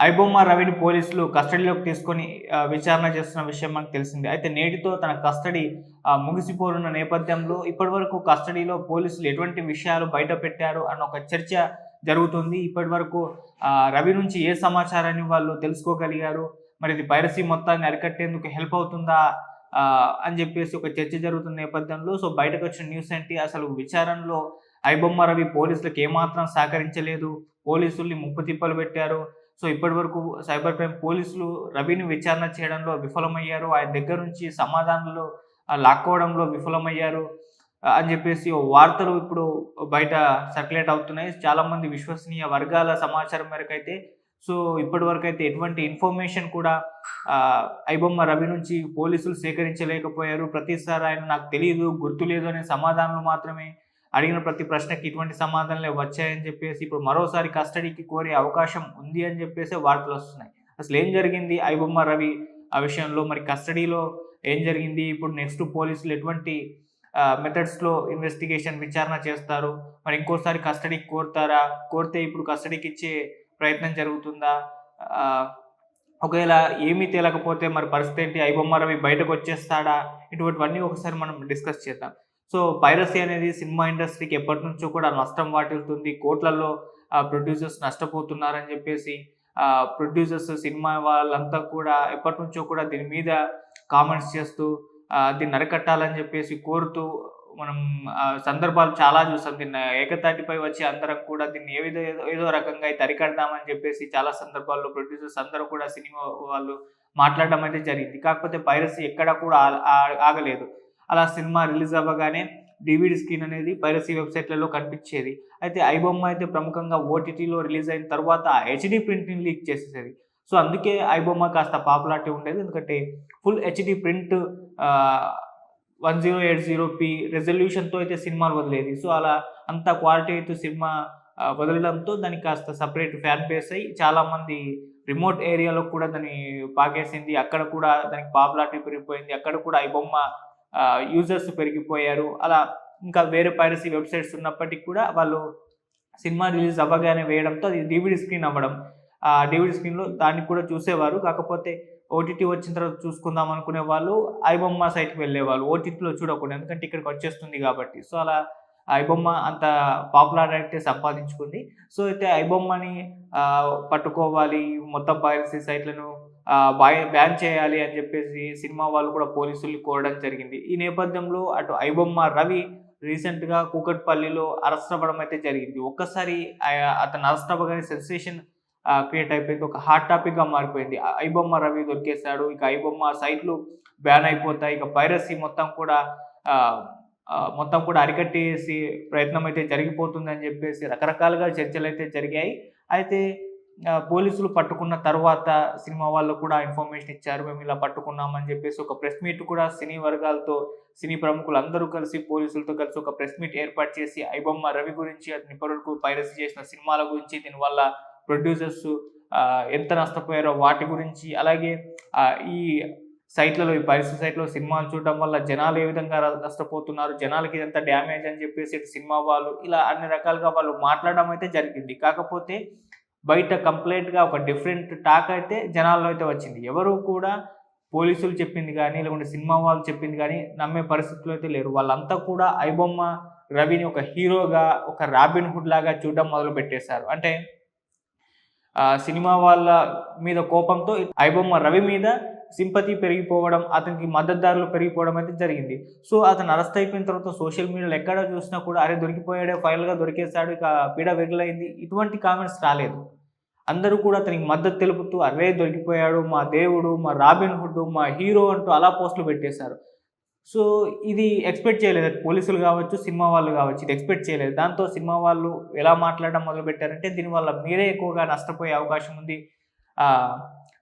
ఐబొమ్మ రవిని పోలీసులు కస్టడీలోకి తీసుకొని విచారణ చేస్తున్న విషయం మనకు తెలిసింది. అయితే నేటితో తన కస్టడీ ముగిసిపోనున్న నేపథ్యంలో ఇప్పటివరకు కస్టడీలో పోలీసులు ఎటువంటి విషయాలు బయట పెట్టారు అన్న ఒక చర్చ జరుగుతుంది. ఇప్పటివరకు రవి నుంచి ఏ సమాచారాన్ని వాళ్ళు తెలుసుకోగలిగారు? మరి ఇది పైరసీ మొత్తాన్ని అరికట్టేందుకు హెల్ప్ అవుతుందా? అని చెప్పేసి ఒక చర్చ జరుగుతున్న నేపథ్యంలో సో బయటకు వచ్చిన న్యూస్ ఏంటి? అసలు విచారణలో ఐబొమ్మ రవి పోలీసులకు ఏమాత్రం సహకరించలేదు? పోలీసుల్ని ముప్పు తిప్పలు పెట్టారు? సో ఇప్పటి వరకు సైబర్ క్రైమ్ పోలీసులు రవిని విచారణ చేయడంలో విఫలమయ్యారు. ఆయన దగ్గర నుంచి సమాధానాలు లాక్కోవడంలో విఫలమయ్యారు. అని చెప్పేసి ఓ వార్తలు ఇప్పుడు బయట సర్క్యులేట్ అవుతున్నాయి. చాలామంది విశ్వసనీయ వర్గాల సమాచారం మేరకు అయితే సో ఇప్పటి వరకు అయితే ఎటువంటి ఇన్ఫర్మేషన్ కూడా ఐబొమ్మ రవి నుంచి పోలీసులు సేకరించలేకపోయారు. ప్రతిసారి ఆయన నాకు తెలియదు గుర్తులేదు అనే సమాధానాలు మాత్రమే అడిగిన ప్రతి ప్రశ్నకి ఇటువంటి సమాధానాలే వచ్చాయని చెప్పేసి ఇప్పుడు మరోసారి కస్టడీకి కోరే అవకాశం ఉంది అని చెప్పేసి వార్తలు వస్తున్నాయి. అసలు ఏం జరిగింది? ఐబొమ్మ రవి ఆ విషయంలో మరి కస్టడీలో ఏం జరిగింది? ఇప్పుడు నెక్స్ట్ పోలీసులు ఎటువంటి మెథడ్స్లో ఇన్వెస్టిగేషన్ విచారణ చేస్తారు? మరి ఇంకోసారి కస్టడీకి కోరుతారా? కోరితే ఇప్పుడు కస్టడీకి ఇచ్చే ప్రయత్నం జరుగుతుందా? ఒకవేళ ఏమీ తేలకపోతే మరి పరిస్థితి ఏంటి? ఐబొమ్మ రవి బయటకు వచ్చేస్తాడా? ఇటువంటివన్నీ ఒకసారి మనం డిస్కస్ చేద్దాం. సో పైరసీ అనేది సినిమా ఇండస్ట్రీకి ఎప్పటి నుంచో కూడా నష్టం వాటిల్తుంది కోట్లలో ప్రొడ్యూసర్స్ నష్టపోతున్నారని చెప్పేసి ప్రొడ్యూసర్స్ సినిమా వాళ్ళంతా కూడా ఎప్పటి నుంచో కూడా దీని మీద కామెంట్స్ చేస్తూ దీన్ని అరికట్టాలని చెప్పేసి కోరుతూ మనం సందర్భాలు చాలా చూసాం. దీన్ని ఏకతాటిపై వచ్చి అందరం కూడా దీన్ని ఏ విధ ఏదో- రకంగా అయితే అరికడదామని చెప్పేసి చాలా సందర్భాల్లో ప్రొడ్యూసర్స్ అందరూ కూడా సినిమా వాళ్ళు మాట్లాడడం అయితే జరిగింది. కాకపోతే పైరసీ ఎక్కడ కూడా ఆగలేదు. అలా సినిమా రిలీజ్ అవ్వగానే డివిడి స్క్రీన్ అనేది పైరసీ వెబ్సైట్లలో కనిపించేది. అయితే ఐబొమ్మ అయితే ప్రముఖంగా ఓటీటీలో రిలీజ్ అయిన తర్వాత హెచ్డి ప్రింట్ని లీక్ చేసేసేది. సో అందుకే ఐబొమ్మ కాస్త పాపులారిటీ ఉండేది. ఎందుకంటే full HD print one zero eight zero P రెజల్యూషన్తో అయితే సినిమాలు వదిలేది. సో అలా అంత క్వాలిటీ అయితే సినిమా వదలడంతో దానికి కాస్త సపరేట్ ఫ్యాన్ బేస్ అయ్యి చాలామంది రిమోట్ ఏరియాలో కూడా దాన్ని పాకేసింది. అక్కడ కూడా దానికి పాపులారిటీ పెరిగిపోయింది. అక్కడ కూడా ఐబొమ్మ యూజర్స్ పెరిగిపోయారు. అలా ఇంకా వేరే పైరసీ వెబ్సైట్స్ ఉన్నప్పటికీ కూడా వాళ్ళు సినిమా రిలీజ్ అవ్వగానే వేయడంతో అది డివిడి స్క్రీన్ అవ్వడం. ఆ డివిడి స్క్రీన్లో దాన్ని కూడా చూసేవారు. కాకపోతే ఓటీటీ వచ్చిన తర్వాత చూసుకుందాం అనుకునే వాళ్ళు ఐబొమ్మ సైట్కి వెళ్ళేవాళ్ళు. ఓటీటీలో చూడకుండా ఎందుకంటే ఇక్కడికి వచ్చేస్తుంది కాబట్టి. సో అలా ఐబొమ్మ అంత పాపులారిటీ సంపాదించుకుంది. సో అయితే ఐబొమ్మని పట్టుకోవాలి మొత్తం పైరసీ సైట్లను బ్యాన్ చేయాలి అని చెప్పేసి సినిమా వాళ్ళు కూడా పోలీసులు కోరడం జరిగింది. ఈ నేపథ్యంలో అటు ఐబొమ్మ రవి రీసెంట్గా కూకట్పల్లిలో అరెస్ట్ అవ్వడం అయితే జరిగింది. ఒక్కసారి అతను అరెస్ట్ అవ్వగానే సెన్సేషన్ క్రియేట్ అయిపోయింది. ఒక హాట్ టాపిక్గా మారిపోయింది. ఐబొమ్మ రవి దొరికేశాడు. ఇక ఐబొమ్మ సైట్లు బ్యాన్ అయిపోతాయి. ఇక పైరసీ మొత్తం కూడా మొత్తం కూడా అరికట్టేసి ప్రయత్నం అయితే జరిగిపోతుందని చెప్పేసి రకరకాలుగా చర్చలు అయితే జరిగాయి. అయితే పోలీసులు పట్టుకున్న తర్వాత సినిమా వాళ్ళు కూడా ఇన్ఫర్మేషన్ ఇచ్చారు మేము ఇలా పట్టుకున్నామని చెప్పేసి ఒక ప్రెస్ మీట్ కూడా సినీ వర్గాలతో సినీ ప్రముఖులు అందరూ కలిసి పోలీసులతో కలిసి ఒక ప్రెస్ మీట్ ఏర్పాటు చేసి ఐబొమ్మ రవి గురించి అతని ఇప్పటివరకు పైరసీ చేసిన సినిమాల గురించి దీనివల్ల ప్రొడ్యూసర్స్ ఎంత నష్టపోయారో వాటి గురించి అలాగే ఈ సైట్లలో ఈ పరిస్థితి సైట్లో సినిమాలు చూడడం వల్ల జనాలు ఏ విధంగా నష్టపోతున్నారు జనాలకి ఎంత డ్యామేజ్ అని చెప్పేసి సినిమా వాళ్ళు ఇలా అన్ని రకాలుగా వాళ్ళు మాట్లాడడం అయితే జరిగింది. కాకపోతే బయట కంప్లీట్గా ఒక డిఫరెంట్ టాక్ అయితే జనాల్లో అయితే వచ్చింది. ఎవరు కూడా పోలీసులు చెప్పింది కానీ లేకుంటే సినిమా వాళ్ళు చెప్పింది కానీ నమ్మే పరిస్థితులు అయితే లేరు. వాళ్ళంతా కూడా ఐబొమ్మ రవిని ఒక హీరోగా ఒక రాబిన్ హుడ్ లాగా చూడడం మొదలు పెట్టేశారు. అంటే సినిమా వాళ్ళ మీద కోపంతో ఐబొమ్మ రవి మీద సింపతి పెరిగిపోవడం అతనికి మద్దతుదారులు పెరిగిపోవడం అయితే జరిగింది. సో అతను అరెస్ట్ అయిపోయిన తర్వాత సోషల్ మీడియాలో ఎక్కడ చూసినా కూడా అరే దొరికిపోయాడే ఫైల్గా దొరికేశాడు ఇక పీడ వెగులైంది ఇటువంటి కామెంట్స్ రాలేదు. అందరూ కూడా అతనికి మద్దతు తెలుపుతూ అరే దొరికిపోయాడు మా దేవుడు మా రాబిన్ హుడ్ మా హీరో అంటూ అలా పోస్టులు పెట్టేశారు. సో ఇది ఎక్స్పెక్ట్ చేయలేదు. పోలీసులు కావచ్చు సినిమా వాళ్ళు కావచ్చు ఇది ఎక్స్పెక్ట్ చేయలేదు. దాంతో సినిమా వాళ్ళు ఎలా మాట్లాడడం మొదలుపెట్టారంటే దీనివల్ల మీరే ఎక్కువగా నష్టపోయే అవకాశం ఉంది.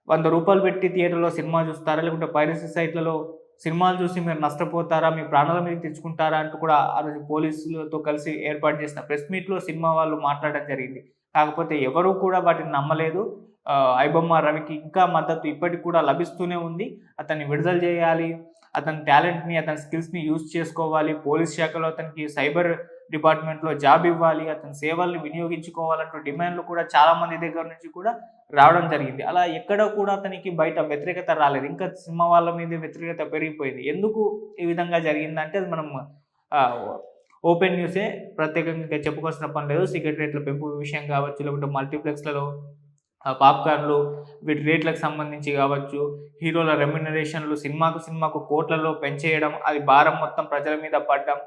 వంద రూపాయలు పెట్టి థియేటర్లో సినిమా చూస్తారా? లేకుంటే పైరసీ సైట్లలో సినిమాలు చూసి మీరు నష్టపోతారా? మీ ప్రాణాల మీద తెచ్చుకుంటారా? అంటూ కూడా ఆ రోజు పోలీసులతో కలిసి ఏర్పాటు చేసిన ప్రెస్ మీట్లో సినిమా వాళ్ళు మాట్లాడడం జరిగింది. కాకపోతే ఎవరూ కూడా వాటిని నమ్మలేదు. ఐబొమ్మ రవికి ఇంకా మద్దతు ఇప్పటికి కూడా లభిస్తూనే ఉంది. అతన్ని విడుదల చేయాలి. అతని టాలెంట్ని అతని స్కిల్స్ని యూజ్ చేసుకోవాలి. పోలీస్ శాఖలో అతనికి సైబర్ డిపార్ట్మెంట్లో జాబ్ ఇవ్వాలి అతని సేవల్ని వినియోగించుకోవాలంటూ డిమాండ్లు కూడా చాలా మంది దగ్గర నుంచి కూడా రావడం జరిగింది. అలా ఎక్కడ కూడా అతనికి బయట వ్యతిరేకత రాలేదు. ఇంకా సినిమా వాళ్ళ మీద వ్యతిరేకత పెరిగిపోయింది. ఎందుకు ఈ విధంగా జరిగిందంటే అది మనం ఓపెన్ న్యూసే ప్రత్యేకంగా చెప్పుకోవాల్సిన పని లేదు. సిగరెట్ రేట్ల పెంపు విషయం కావచ్చు లేకుంటే మల్టీప్లెక్స్లలో పాప్కార్న్లు వీటి రేట్లకు సంబంధించి కావచ్చు హీరోల రెమ్యునరేషన్లు సినిమాకు సినిమాకు కోట్లలో పెంచేయడం అది భారం మొత్తం ప్రజల మీద పడడం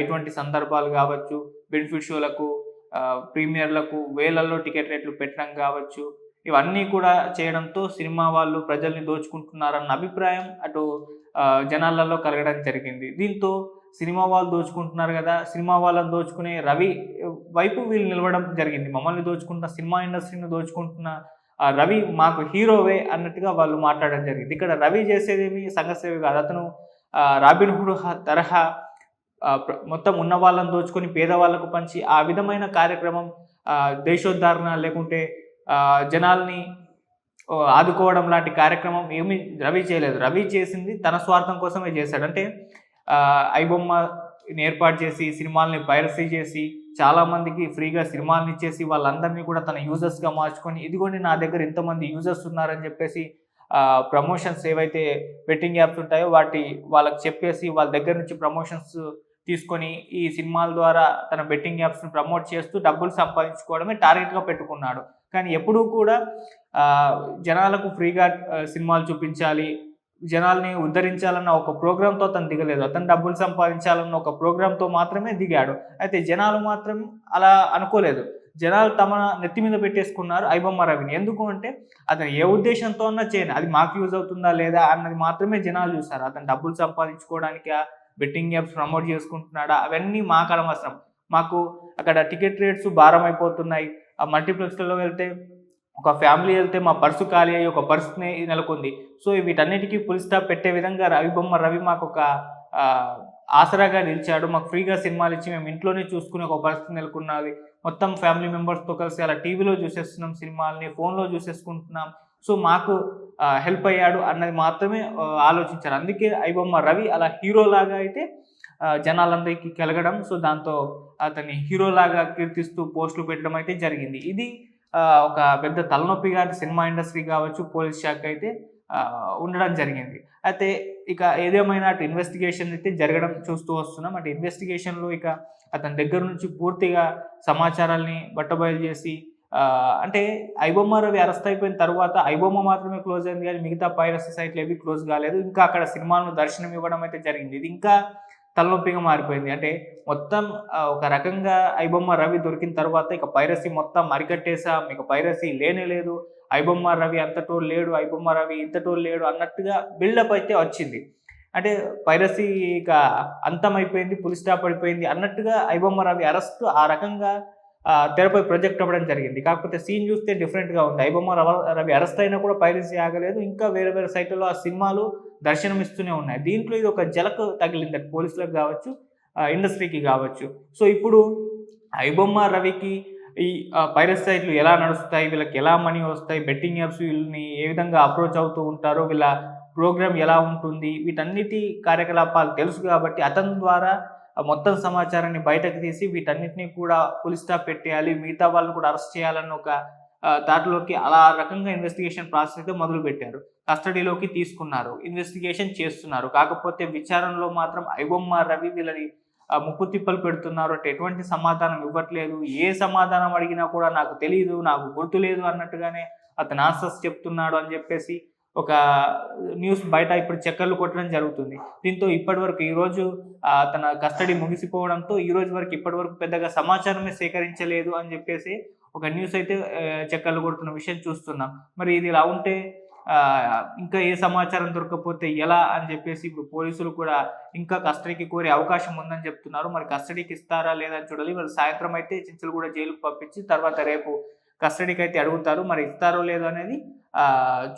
ఇటువంటి సందర్భాలు కావచ్చు బెనిఫిట్ షోలకు ప్రీమియర్లకు వేలల్లో టికెట్ రేట్లు పెట్టడం కావచ్చు ఇవన్నీ కూడా చేయడంతో సినిమా వాళ్ళు ప్రజల్ని దోచుకుంటున్నారన్న అభిప్రాయం అటు జనాలలో కలగడం జరిగింది. దీంతో సినిమా వాళ్ళు దోచుకుంటున్నారు కదా సినిమా వాళ్ళని దోచుకునే రవి వైపు వీళ్ళు నిలవడం జరిగింది. మమ్మల్ని దోచుకుంటున్న సినిమా ఇండస్ట్రీని దోచుకుంటున్న రవి మాకు హీరోవే అన్నట్టుగా వాళ్ళు మాట్లాడడం జరిగింది. ఇక్కడ రవి చేసేదేమి సంఘసేవి కాదు. అతను రాబిన్ హుడ్ తరహా మొత్తం ఉన్న వాళ్ళని దోచుకొని పేదవాళ్ళకు పంచి ఆ విధమైన కార్యక్రమం దేశోద్ధారణ లేకుంటే జనాల్ని ఆదుకోవడం లాంటి కార్యక్రమం ఏమి రవి చేయలేదు. రవి చేసింది తన స్వార్థం కోసమే చేశాడు. అంటే ఐబొమ్మని ఏర్పాటు చేసి సినిమాల్ని పైరసీ చేసి చాలామందికి ఫ్రీగా సినిమాలను ఇచ్చేసి వాళ్ళందరినీ కూడా తన యూజర్స్గా మార్చుకొని ఇదిగోండి నా దగ్గర ఇంతమంది యూజర్స్ ఉన్నారని చెప్పేసి ప్రమోషన్స్ ఏవైతే బెట్టింగ్ యాప్స్ ఉంటాయో వాటి వాళ్ళకి చెప్పేసి వాళ్ళ దగ్గర నుంచి ప్రమోషన్స్ తీసుకొని ఈ సినిమాల ద్వారా తన బెట్టింగ్ యాప్స్ని ప్రమోట్ చేస్తూ డబ్బులు సంపాదించుకోవడమే టార్గెట్గా పెట్టుకున్నాడు. కానీ ఎప్పుడూ కూడా జనాలకు ఫ్రీగా సినిమాలు చూపించాలి జనాల్ని ఉద్ధరించాలన్న ఒక ప్రోగ్రాంతో అతను దిగలేదు. అతను డబ్బులు సంపాదించాలన్న ఒక ప్రోగ్రాంతో మాత్రమే దిగాడు. అయితే జనాలు మాత్రం అలా అనుకోలేదు. జనాలు తమ నెత్తి మీద పెట్టేసుకున్నారు ఐబొమ్మ రవిని. ఎందుకు అంటే అతను ఏ ఉద్దేశంతో అన్నా చేయను. అది మాకు యూజ్ అవుతుందా లేదా అన్నది మాత్రమే జనాలు చూస్తారు అతను డబ్బులు సంపాదించుకోవడానికి బెట్టింగ్ యాప్స్ ప్రమోట్ చేసుకుంటున్నాడా? అవన్నీ మాకు అనవసరం మాకు అక్కడ టికెట్ రేట్స్ భారం అయిపోతున్నాయి ఆ మల్టీప్లెక్స్లలో వెళ్తే ఒక ఫ్యామిలీ వెళ్తే మా పర్సు ఖాళీ అయ్యి ఒక పరిస్థితి నెలకొంది. సో వీటన్నిటికీ ఫుల్ స్టాప్ పెట్టే విధంగా రవి బొమ్మ రవి మాకు ఒక ఆసరాగా నిలిచాడు. మాకు ఫ్రీగా సినిమాలు ఇచ్చి మేము ఇంట్లోనే చూసుకునే ఒక పరిస్థితి నెలకొన్నది. మొత్తం ఫ్యామిలీ మెంబర్స్తో కలిసి అలా టీవీలో చూసేస్తున్నాం సినిమాల్ని ఫోన్లో చూసేసుకుంటున్నాం. సో మాకు హెల్ప్ అయ్యాడు అన్నది మాత్రమే ఆలోచించారు. అందుకే ఐబొమ్మ రవి అలా హీరోలాగా అయితే జనాలందరికీ కలగడం. సో దాంతో అతన్ని హీరోలాగా కీర్తిస్తూ పోస్టులు పెట్టడం అయితే జరిగింది. ఇది ఒక పెద్ద తలనొప్పిగా అటు సినిమా ఇండస్ట్రీ కావచ్చు పోలీస్ శాఖ అయితే ఉండడం జరిగింది. అయితే ఇక ఏదేమైనా అటు ఇన్వెస్టిగేషన్ అయితే జరగడం చూస్తూ వస్తున్నాం. అటు ఇన్వెస్టిగేషన్లో ఇక అతని దగ్గర నుంచి పూర్తిగా సమాచారాల్ని బట్టబయలు చేసి అంటే ఐబొమ్మ రవి అరెస్ట్ అయిపోయిన తర్వాత ఐబొమ్మ మాత్రమే క్లోజ్ అయింది కానీ మిగతా పైరసీ సైట్లు ఏవి క్లోజ్ కాలేదు. ఇంకా అక్కడ సినిమాను దర్శనం ఇవ్వడం అయితే జరిగింది. ఇది ఇంకా తలనొప్పిగా మారిపోయింది. అంటే మొత్తం ఒక రకంగా ఐబొమ్మ రవి దొరికిన తర్వాత ఇక పైరసీ మొత్తం అరికట్టేసాం ఇక పైరసీ లేనే లేదు. ఐబొమ్మ రవి అంతటో లేడు ఐబొమ్మ రవి ఇంతటో లేడు అన్నట్టుగా బిల్డప్ అయితే వచ్చింది. అంటే పైరసీ ఇక అంతమైపోయింది పులి స్టాప్ పడిపోయింది అన్నట్టుగా ఐబొమ్మ రవి అరెస్ట్ ఆ రకంగా తెరపై ప్రొజెక్ట్ అవ్వడం జరిగింది. కాకపోతే సీన్ చూస్తే డిఫరెంట్గా ఉంది. ఐబొమ్మ రవ- రవి అరెస్ట్ అయినా కూడా పైరసీ ఆగలేదు. ఇంకా వేరే వేరే సైట్లలో ఆ సినిమాలు దర్శనమిస్తూనే ఉన్నాయి. దీంట్లో ఇది ఒక జలకు తగిలింది. పోలీసులకు కావచ్చు ఇండస్ట్రీకి కావచ్చు. సో ఇప్పుడు ఐబొమ్మ రవికి ఈ పైరస్ సైట్లు ఎలా నడుస్తాయి? వీళ్ళకి ఎలా మనీ వస్తాయి? బెట్టింగ్ యాప్స్ వీళ్ళని ఏ విధంగా అప్రోచ్ అవుతూ ఉంటారో? వీళ్ళ ప్రోగ్రామ్ ఎలా ఉంటుంది? వీటన్నిటి కార్యకలాపాలు తెలుసు కాబట్టి అతని ద్వారా మొత్తం సమాచారాన్ని బయటకు తీసి వీటన్నిటిని కూడా పులి స్టాప్ పెట్టేయాలి. మిగతా వాళ్ళని కూడా అరెస్ట్ చేయాలన్న ఒక దాటిలోకి దాంట్లోకి అలా రకంగా ఇన్వెస్టిగేషన్ ప్రాసెస్ అయితే మొదలు పెట్టారు కస్టడీలోకి తీసుకున్నారు. ఇన్వెస్టిగేషన్ చేస్తున్నారు. కాకపోతే విచారణలో మాత్రం ఐబొమ్మ రవి వీళ్ళని ముప్పు తిప్పలు పెడుతున్నారు అంటే ఎటువంటి సమాధానం ఇవ్వట్లేదు. ఏ సమాధానం అడిగినా కూడా నాకు తెలియదు నాకు గుర్తులేదు అన్నట్టుగానే అతను ఆన్సర్స్ చెప్తున్నాడు అని చెప్పేసి ఒక న్యూస్ బయట ఇప్పుడు చక్కర్లు కొట్టడం జరుగుతుంది. దీంతో ఇప్పటివరకు ఈరోజు తన కస్టడీ ముగిసిపోవడంతో ఈ రోజు వరకు ఇప్పటివరకు పెద్దగా సమాచారమే సేకరించలేదు అని చెప్పేసి ఒక న్యూస్ అయితే చక్కర్లు కొడుతున్న విషయం చూస్తున్నాం. మరి ఇది ఇలా ఉంటే ఇంకా ఏ సమాచారం దొరకకపోతే ఎలా అని చెప్పేసి ఇప్పుడు పోలీసులు కూడా ఇంకా కస్టడీకి కోరే అవకాశం ఉందని చెప్తున్నారు. మరి కస్టడీకి ఇస్తారా లేదా అని చూడాలి. వాళ్ళు సాయంత్రం అయితే చించలు కూడా జైలుకు పంపించి తర్వాత రేపు కస్టడీకి అయితే అడుగుతారు. మరి ఇస్తారో లేదో అనేది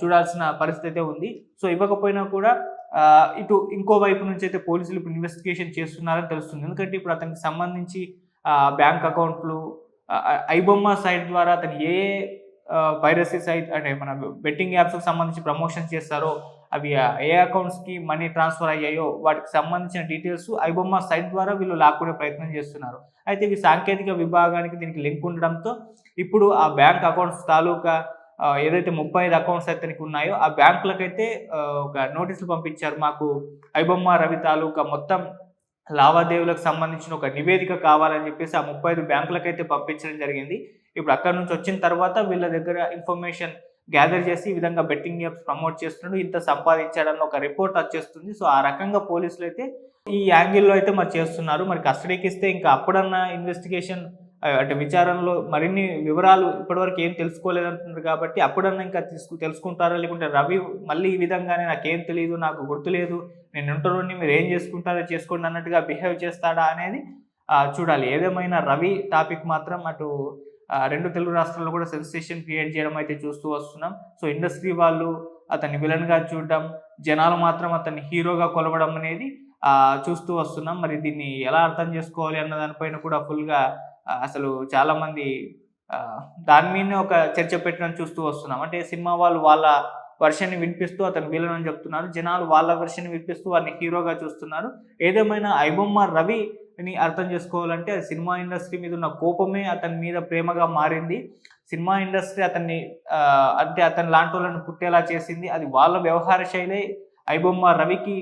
చూడాల్సిన పరిస్థితి ఉంది. సో ఇవ్వకపోయినా కూడా ఇటు ఇంకో వైపు నుంచి అయితే పోలీసులు ఇప్పుడు ఇన్వెస్టిగేషన్ చేస్తున్నారని తెలుస్తుంది. ఎందుకంటే ఇప్పుడు అతనికి సంబంధించి బ్యాంక్ అకౌంట్లు ఐబొమ్మ సైట్ ద్వారా అతను ఏ పైరసీ సైట్ అంటే మన బెట్టింగ్ యాప్స్కి సంబంధించి ప్రమోషన్ చేస్తారో అవి ఏ అకౌంట్స్కి మనీ ట్రాన్స్ఫర్ అయ్యాయో వాటికి సంబంధించిన డీటెయిల్స్ ఐబొమ్మ సైట్ ద్వారా వీళ్ళు లాక్కునే ప్రయత్నం చేస్తున్నారు. అయితే ఇవి సాంకేతిక విభాగానికి దీనికి లింక్ ఉండడంతో ఇప్పుడు ఆ బ్యాంక్ అకౌంట్స్ తాలూకా ఏదైతే ముప్పై ఐదు అకౌంట్స్ అతనికి ఉన్నాయో ఆ బ్యాంకులకైతే ఒక నోటీసులు పంపించారు. మాకు ఐబొమ్మ రవి తాలూకా మొత్తం లావాదేవీలకు సంబంధించిన ఒక నివేదిక కావాలని చెప్పేసి ఆ ముప్పై ఐదు బ్యాంకులకైతే పంపించడం జరిగింది. ఇప్పుడు అక్కడ నుంచి వచ్చిన తర్వాత వీళ్ళ దగ్గర ఇన్ఫర్మేషన్ గ్యాదర్ చేసి ఈ విధంగా బెట్టింగ్ యాప్స్ ప్రమోట్ చేస్తున్నాడు ఇంత సంపాదించాడన్న ఒక రిపోర్ట్ వచ్చేస్తుంది. సో ఆ రకంగా పోలీసులు అయితే ఈ యాంగిల్లో అయితే మరి చేస్తున్నారు. మరి కస్టడీకి ఇస్తే ఇంకా అప్పుడన్నా ఇన్వెస్టిగేషన్ అంటే విచారణలో మరిన్ని వివరాలు ఇప్పటివరకు ఏం తెలుసుకోలేదంటున్నారు కాబట్టి అప్పుడన్నా ఇంకా తీసుకు తెలుసుకుంటారా? లేకుంటే రవి మళ్ళీ ఈ విధంగానే నాకేం తెలియదు నాకు గుర్తులేదు నేను ఇంటర్వ్యూని మీరు ఏం చేసుకుంటారో చేసుకోండి అన్నట్టుగా బిహేవ్ చేస్తాడా అనేది చూడాలి. ఏదేమైనా రవి టాపిక్ మాత్రం అటు రెండు తెలుగు రాష్ట్రాల్లో కూడా సెన్సేషన్ క్రియేట్ చేయడం అయితే చూస్తూ వస్తున్నాం. సో ఇండస్ట్రీ వాళ్ళు అతన్ని విలన్గా చూడడం జనాలు మాత్రం అతన్ని హీరోగా కొలవడం అనేది చూస్తూ వస్తున్నాం. మరి దీన్ని ఎలా అర్థం చేసుకోవాలి అన్న దానిపైన కూడా ఫుల్గా అసలు చాలామంది దాని మీదనే ఒక చర్చ పెట్టడం చూస్తూ వస్తున్నాం. అంటే సినిమా వాళ్ళు వాళ్ళ వర్షన్ని వినిపిస్తూ అతను విలన్ అని చెప్తున్నారు. జనాలు వాళ్ళ వర్షన్ వినిపిస్తూ వారిని హీరోగా చూస్తున్నారు. ఏదేమైనా ఐబొమ్మ రవి ని అర్థం చేసుకోవాలంటే అది సినిమా ఇండస్ట్రీ మీద ఉన్న కోపమే అతని మీద ప్రేమగా మారింది. సినిమా ఇండస్ట్రీ అతన్ని అంటే అతని లాంటి వాళ్ళని పుట్టేలా చేసింది. అది వాళ్ళ వ్యవహార శైలే. ఐబొమ్మ రవికి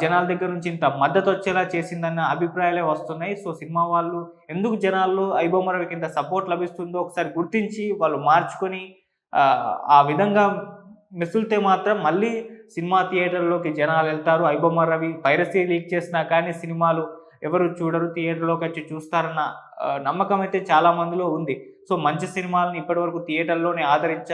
జనాల దగ్గర నుంచి ఇంత మద్దతు వచ్చేలా చేసిందన్న అభిప్రాయాలే వస్తున్నాయి. సో సినిమా వాళ్ళు ఎందుకు జనాల్లో ఐబొమ్మ రవికి ఇంత సపోర్ట్ లభిస్తుందో ఒకసారి గుర్తించి వాళ్ళు మార్చుకొని ఆ, ఆ విధంగా మెసులితే మాత్రం మళ్ళీ సినిమా థియేటర్లోకి జనాలు వెళ్తారు. ఐబొమ్మ రవి పైరసీ లీక్ చేసినా కానీ సినిమాలు ఎవరు చూడరు థియేటర్లోకి వచ్చి చూస్తారన్న నమ్మకం అయితే చాలా మందిలో ఉంది. సో మంచి సినిమాలను ఇప్పటివరకు థియేటర్లోనే ఆదరించారు.